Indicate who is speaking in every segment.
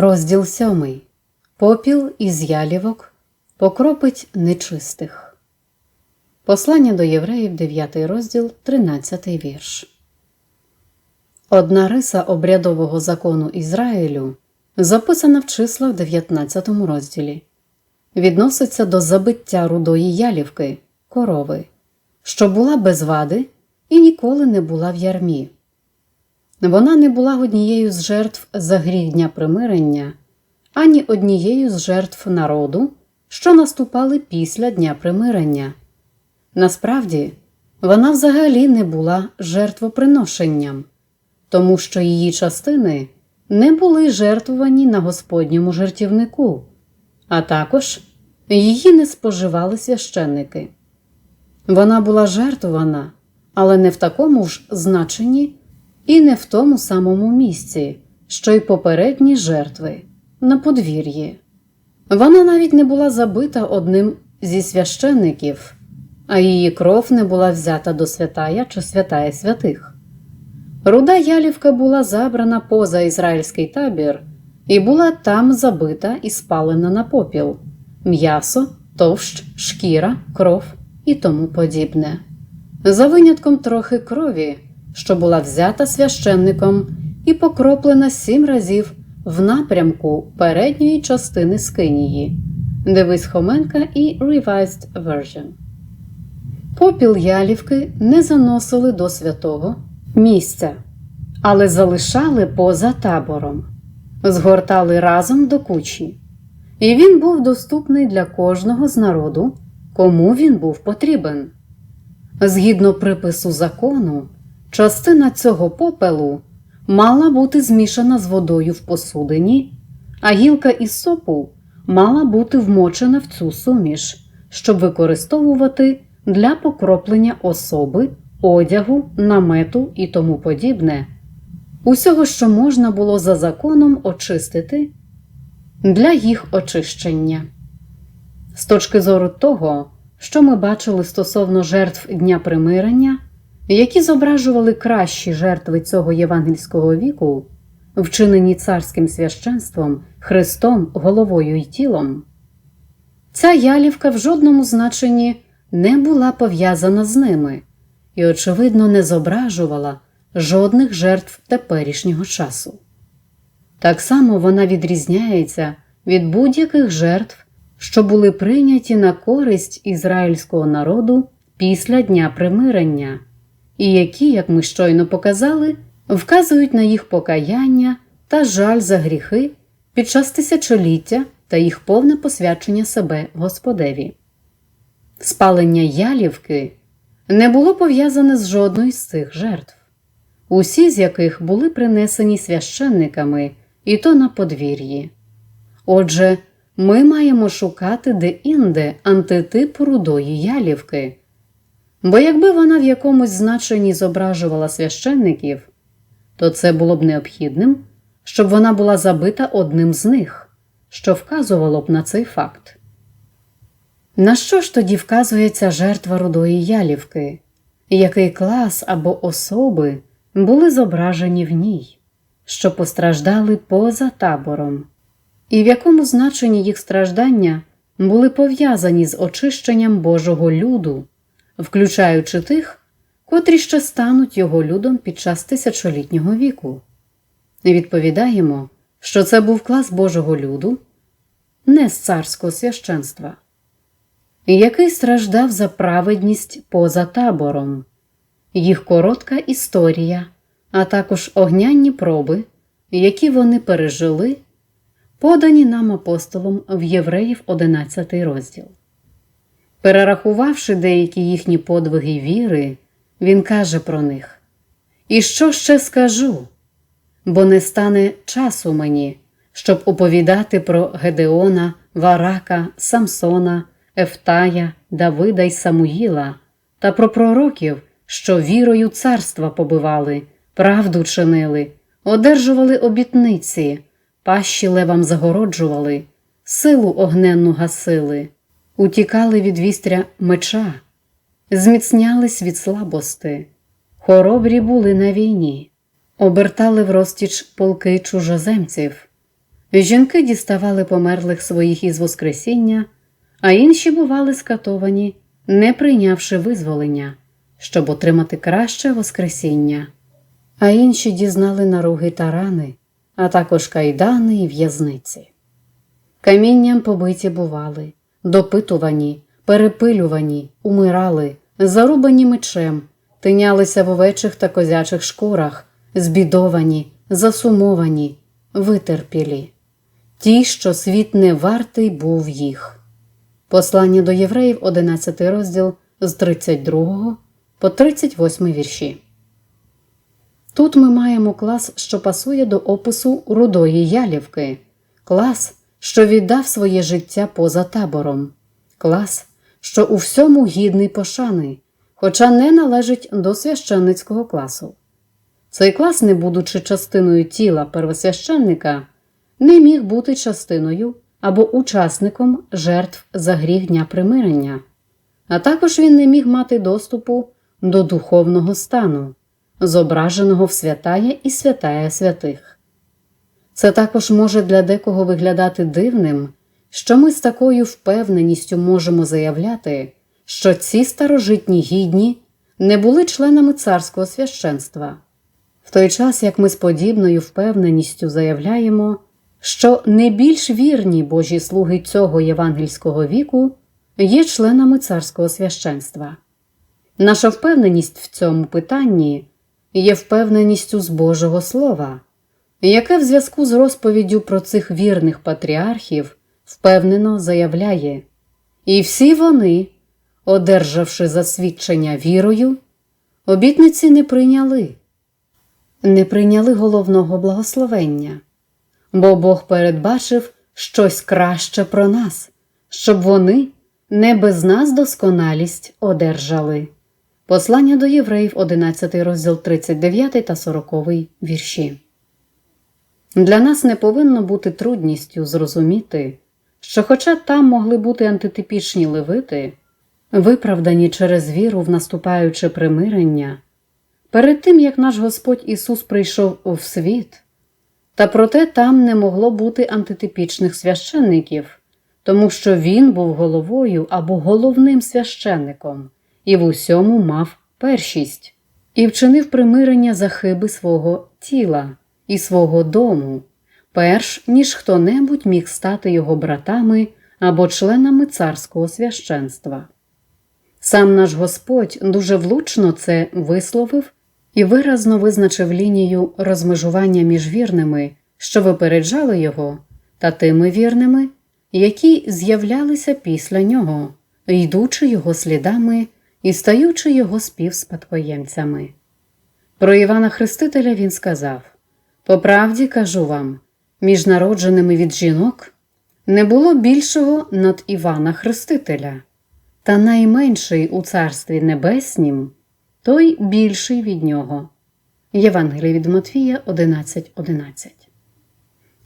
Speaker 1: Розділ сьомий. Попіл із ялівок покропить нечистих. Послання до євреїв, 9 розділ, 13 вірш. Одна риса обрядового закону Ізраїлю записана в числах 19 розділі. Відноситься до забиття рудої ялівки, корови, що була без вади і ніколи не була в ярмі. Вона не була однією з жертв за гріх дня примирення, ані однією з жертв народу, що наступали після Дня примирення. Насправді, вона взагалі не була жертвоприношенням, тому що її частини не були жертвувані на Господньому жертівнику, а також її не споживали священники. Вона була жертвована, але не в такому ж значенні і не в тому самому місці, що й попередні жертви на подвір'ї. Вона навіть не була забита одним зі священників, а її кров не була взята до святая чи святая святих. Руда ялівка була забрана поза ізраїльський табір і була там забита і спалена на попіл м'ясо, товщ, шкіра, кров і тому подібне. За винятком трохи крові, що була взята священником і покроплена сім разів в напрямку передньої частини скинії. Дивись Хоменка і Revised Version. Попіл ялівки не заносили до святого місця, але залишали поза табором, згортали разом до кучі, і він був доступний для кожного з народу, кому він був потрібен. Згідно припису закону, частина цього попелу мала бути змішана з водою в посудині, а гілка із сопу мала бути вмочена в цю суміш, щоб використовувати для покроплення особи, одягу, намету і тому подібне, усього, що можна було за законом очистити для їх очищення. З точки зору того, що ми бачили стосовно жертв Дня примирення, які зображували кращі жертви цього євангельського віку, вчинені царським священством, Христом, головою і тілом, ця ялівка в жодному значенні не була пов'язана з ними і, очевидно, не зображувала жодних жертв теперішнього часу. Так само вона відрізняється від будь-яких жертв, що були прийняті на користь ізраїльського народу після Дня примирення, і які, як ми щойно показали, вказують на їх покаяння та жаль за гріхи під час тисячоліття та їх повне посвячення себе Господеві. Спалення ялівки не було пов'язане з жодною з цих жертв, усі з яких були принесені священниками і то на подвір'ї. Отже, ми маємо шукати де-інде антитип рудої ялівки, бо якби вона в якомусь значенні зображувала священників, то це було б необхідним, щоб вона була забита одним з них, що вказувало б на цей факт. На що ж тоді вказується жертва рудої ялівки, який клас або особи були зображені в ній, що постраждали поза табором, і в якому значенні їх страждання були пов'язані з очищенням Божого люду, включаючи тих, котрі ще стануть його людом під час тисячолітнього віку? Відповідаємо, що це був клас Божого люду, не з царського священства який страждав за праведність поза табором, їх коротка історія, а також огнянні проби, які вони пережили, подані нам апостолом в Євреїв 11 розділ. Перерахувавши деякі їхні подвиги віри, він каже про них: І що ще скажу? Бо не стане часу мені, щоб оповідати про Гедеона, Варака, Самсона. Ефтая, Давида й Самуїла, та про пророків, що вірою царства побивали, правду чинили, одержували обітниці, пащі левам загороджували, силу огненну гасили, утікали від вістря меча, зміцнялись від слабости, хоробрі були на війні, обертали в розтіч полки чужоземців, Жінки діставали померлих своїх із Воскресіння, а інші бували скатовані, не прийнявши визволення, щоб отримати краще Воскресіння. А інші дізнали наруги та рани, а також кайдани і в'язниці. Камінням побиті бували, допитувані, перепилювані, умирали, зарубані мечем, тинялися в овечих та козячих шкурах, збідовані, засумовані, витерпілі. Ті, що світ не вартий був їх. Послання до євреїв, 11 розділ з 32 по 38 вірші. Тут ми маємо клас, що пасує до опису рудої ялівки, клас, що віддав своє життя поза табором, клас, що у всьому гідний пошани, хоча не належить до священницького класу. Цей клас, не будучи частиною тіла первосвященника, не міг бути частиною або учасником жертв за гріх дня примирення, а також він не міг мати доступу до духовного стану, зображеного в святая і святая святих. Це також може для декого виглядати дивним, що ми з такою впевненістю можемо заявляти, що ці старожитні гідні не були членами царського священства, в той час як ми з подібною впевненістю заявляємо, що не більш вірні Божі слуги цього євангельського віку є членами царського священства. Наша впевненість в цьому питанні є впевненістю з Божого Слова, яке в зв'язку з розповіддю про цих вірних патріархів впевнено заявляє, і всі вони, одержавши засвідчення вірою, обітниці не прийняли, не прийняли головного благословення, бо Бог передбачив щось краще про нас, щоб вони не без нас досконалість одержали. Послання до євреїв, 11 розділ 39 та 40 вірші. Для нас не повинно бути трудністю зрозуміти, що, хоча там могли бути антитипічні левити, виправдані через віру в наступаюче примирення, перед тим як наш Господь Ісус прийшов у світ, та проте там не могло бути антитипічних священників, тому що Він був головою або головним священником і в усьому мав першість, і вчинив примирення за хиби свого тіла і свого дому, перш ніж хто небудь міг стати його братами або членами царського священства. Сам наш Господь дуже влучно це висловив і виразно визначив лінію розмежування між вірними, що випереджали його, та тими вірними, які з'являлися після нього, йдучи його слідами і стаючи його співспадкоємцями. Про Івана Хрестителя він сказав По правді кажу вам, між народженими від жінок не було більшого над Івана Хрестителя, та найменший у Царстві Небеснім той більший від нього. Євангеліє від Матфія 11.11 11.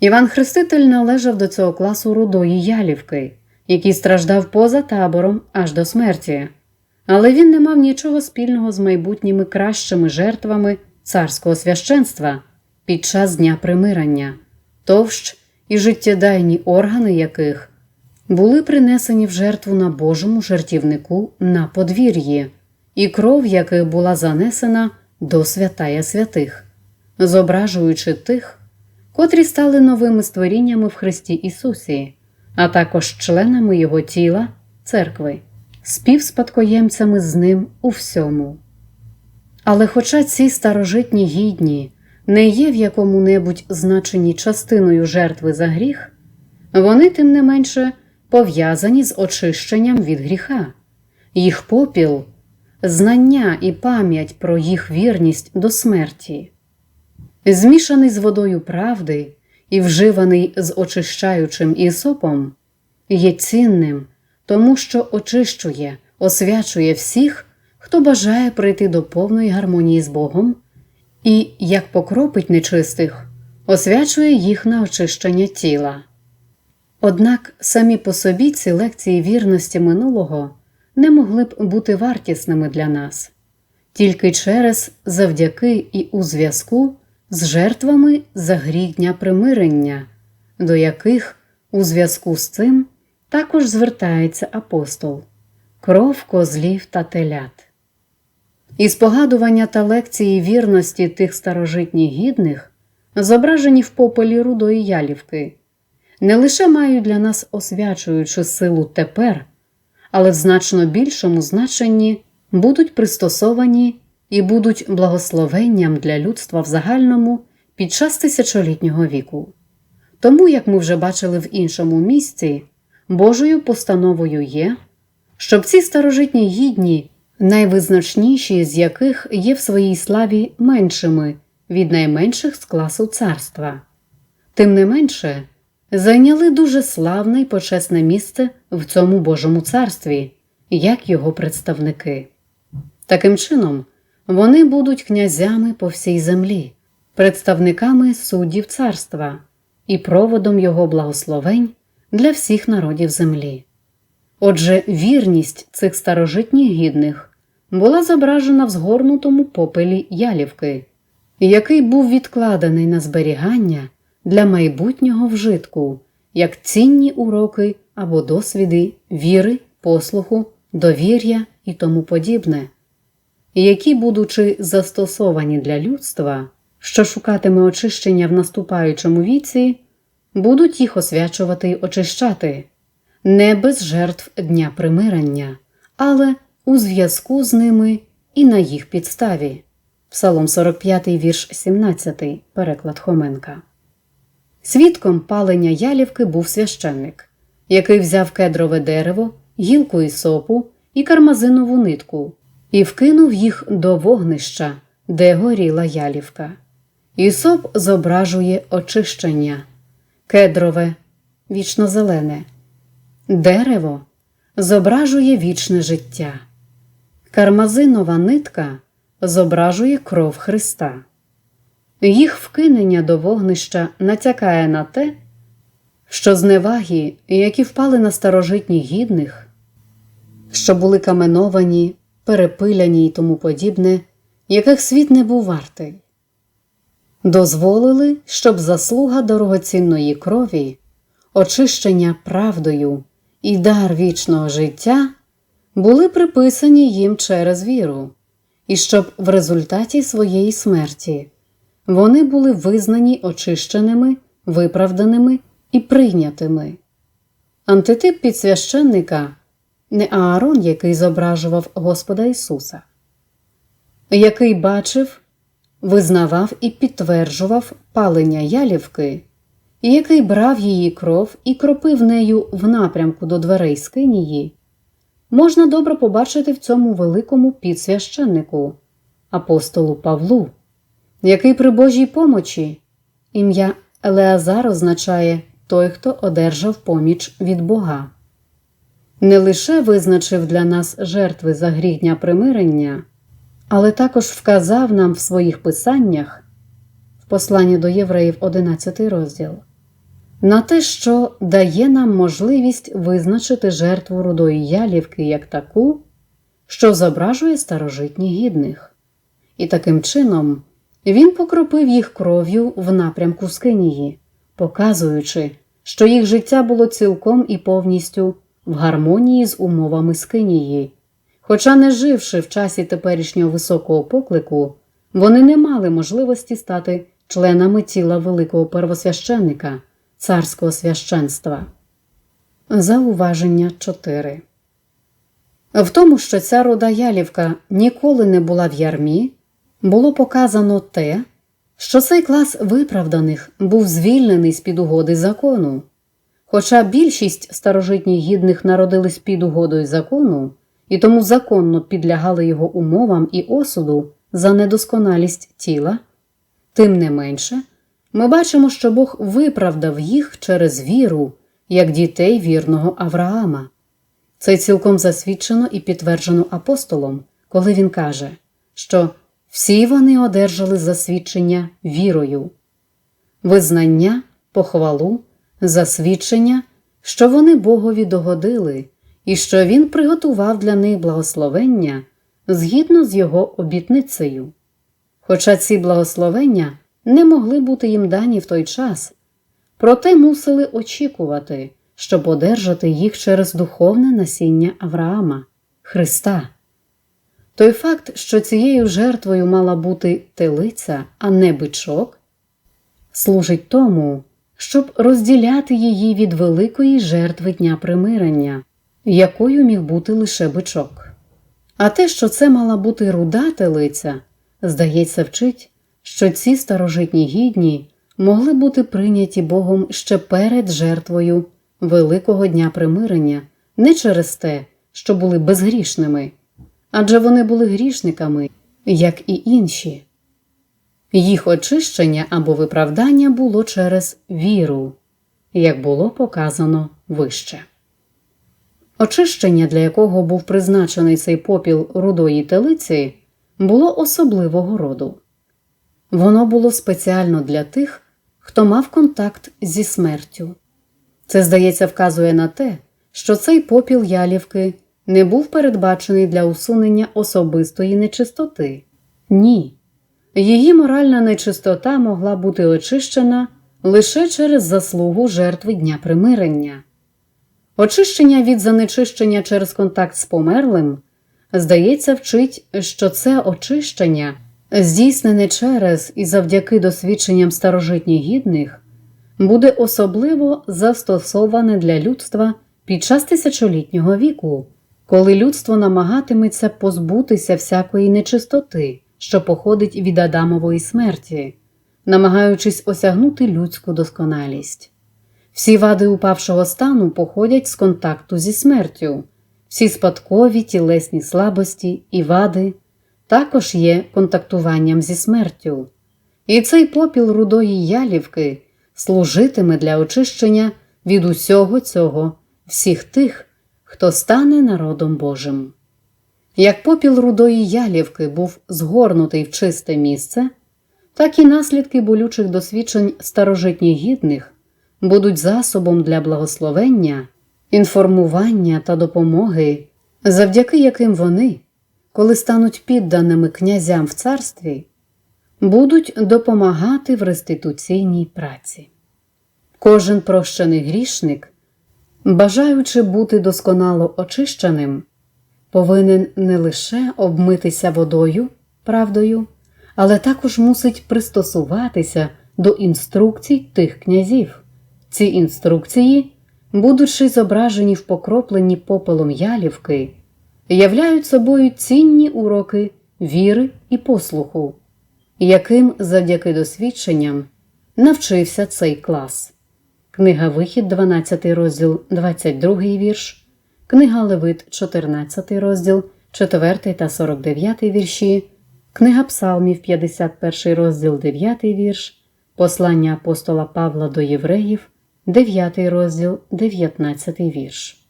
Speaker 1: Іван Хреститель належав до цього класу рудої ялівки, який страждав поза табором аж до смерті але він не мав нічого спільного з майбутніми кращими жертвами царського священства під час дня примирення, товщ і життєдайні органи яких були принесені в жертву на Божому жертівнику на подвір'ї, і кров яких була занесена до святая святих, зображуючи тих, котрі стали новими створіннями в Христі Ісусі, а також членами Його тіла, церкви співспадкоємцями з ним у всьому. Але, хоча ці старожитні гідні не є в якому небудь значенні частиною жертви за гріх, вони тим не менше пов'язані з очищенням від гріха, їх попіл, знання і пам'ять про їх вірність до смерті, змішаний з водою правди і вживаний з очищаючим ісопом, є цінним тому що очищує, освячує всіх, хто бажає прийти до повної гармонії з Богом, і, як покропить нечистих, освячує їх на очищення тіла. Однак самі по собі ці лекції вірності минулого не могли б бути вартісними для нас, тільки через завдяки і у зв'язку з жертвами за гріх дня примирення, до яких у зв'язку з цим також звертається апостол кров козлів та телят. Із погадування та лекції вірності тих старожитніх гідних, зображені в попелі рудої ялівки, не лише мають для нас освячуючу силу тепер, але в значно більшому значенні будуть пристосовані і будуть благословенням для людства в загальному під час тисячолітнього віку. Тому, як ми вже бачили в іншому місці, Божою постановою є, щоб ці старожитні гідні, найвизначніші з яких є в своїй славі меншими від найменших з класу царства, тим не менше зайняли дуже славне й почесне місце в цьому Божому царстві, як його представники. Таким чином, вони будуть князями по всій землі, представниками суддів царства і проводом його благословень для всіх народів землі. Отже, вірність цих старожитніх гідних була зображена в згорнутому попелі ялівки, який був відкладений на зберігання для майбутнього вжитку, як цінні уроки або досвіди віри, послуху, довір'я і тому подібне, які, будучи застосовані для людства, що шукатиме очищення в наступаючому віці, будуть їх освячувати й очищати не без жертв дня примирення, але у зв'язку з ними і на їх підставі. Псалом 45, вірш 17, переклад Хоменка. Свідком палення ялівки був священник, який взяв кедрове дерево, гілку ісопу і кармазинову нитку і вкинув їх до вогнища, де горіла ялівка. Ісоп зображує очищення, кедрове вічно зелене, дерево зображує вічне життя, кармазинова нитка зображує кров Христа. Їх вкинення до вогнища натякає на те, що зневаги, які впали на старожитніх гідних, що були каменовані, перепиляні і тому подібне, яких світ не був вартий, дозволили, щоб заслуга дорогоцінної крові, очищення правдою і дар вічного життя були приписані їм через віру, і щоб в результаті своєї смерті вони були визнані очищеними, виправданими і прийнятими. Антитип підсвященника не Аарон, який зображував Господа Ісуса, який бачив, визнавав і підтверджував палення ялівки, який брав її кров і кропив нею в напрямку до дверей скинії, можна добре побачити в цьому великому підсвященнику, апостолу Павлу який при Божій помочі ім'я Елеазар означає той, хто одержав поміч від Бога, не лише визначив для нас жертви за гріх примирення, але також вказав нам в своїх писаннях в посланні до євреїв 11 розділ. На те, що дає нам можливість визначити жертву рудої ялівки як таку, що зображує старожитні гідних, і таким чином він покропив їх кров'ю в напрямку Скинії, показуючи, що їх життя було цілком і повністю в гармонії з умовами Скинії. Хоча, не живши в часі теперішнього високого поклику, вони не мали можливості стати членами тіла великого первосвященника, царського священства. Зауваження 4 В тому, що ця рода Ялівка ніколи не була в ярмі було показано те, що цей клас виправданих був звільнений з під угоди закону. Хоча більшість старожитніх гідних народились під угодою закону і тому законно підлягали його умовам і осуду за недосконалість тіла, тим не менше, ми бачимо, що Бог виправдав їх через віру, як дітей вірного Авраама. Це цілком засвідчено і підтверджено апостолом, коли він каже, що всі вони одержали засвідчення вірою, визнання, похвалу, засвідчення, що вони Богові догодили і що Він приготував для них благословення згідно з його обітницею. Хоча ці благословення не могли бути їм дані в той час, проте мусили очікувати, щоб одержати їх через духовне насіння Авраама, Христа. Той факт, що цією жертвою мала бути телиця, а не бичок, служить тому, щоб розділяти її від великої жертви Дня примирення, якою міг бути лише бичок. А те, що це мала бути руда телиця, здається, вчить, що ці старожитні гідні могли бути прийняті Богом ще перед жертвою Великого Дня примирення, не через те, що були безгрішними, адже вони були грішниками, як і інші. Їх очищення або виправдання було через віру, як було показано вище. Очищення, для якого був призначений цей попіл рудої телиці, було особливого роду. Воно було спеціально для тих, хто мав контакт зі смертю. Це, здається, вказує на те, що цей попіл ялівки не був передбачений для усунення особистої нечистоти. Ні. Її моральна нечистота могла бути очищена лише через заслугу жертви Дня примирення. Очищення від занечищення через контакт з померлим, здається, вчить, що це очищення, здійснене через і завдяки досвідченням старожитніх гідних, буде особливо застосоване для людства під час тисячолітнього віку, коли людство намагатиметься позбутися всякої нечистоти, що походить від Адамової смерті, намагаючись осягнути людську досконалість. Всі вади упавшого стану походять з контакту зі смертю, всі спадкові тілесні слабості і вади також є контактуванням зі смертю. І цей попіл рудої ялівки служитиме для очищення від усього цього всіх тих, хто стане народом Божим. Як попіл рудої ялівки був згорнутий в чисте місце, так і наслідки болючих досвідчень старожитніх гідних будуть засобом для благословення, інформування та допомоги, завдяки яким вони, коли стануть підданими князям в царстві, будуть допомагати в реституційній праці. Кожен прощений грішник, бажаючи бути досконало очищеним, повинен не лише обмитися водою, правдою, але також мусить пристосуватися до інструкцій тих князів. Ці інструкції, будучи зображені в покропленні попелом ялівки, являють собою цінні уроки віри і послуху, яким завдяки досвідченням навчився цей клас. Книга Вихід, 12 розділ, 22 вірш, Книга Левит, 14 розділ, 4 та 49 вірші, Книга Псалмів, 51 розділ, 9 вірш, Послання апостола Павла до євреїв, 9 розділ, 19 вірш.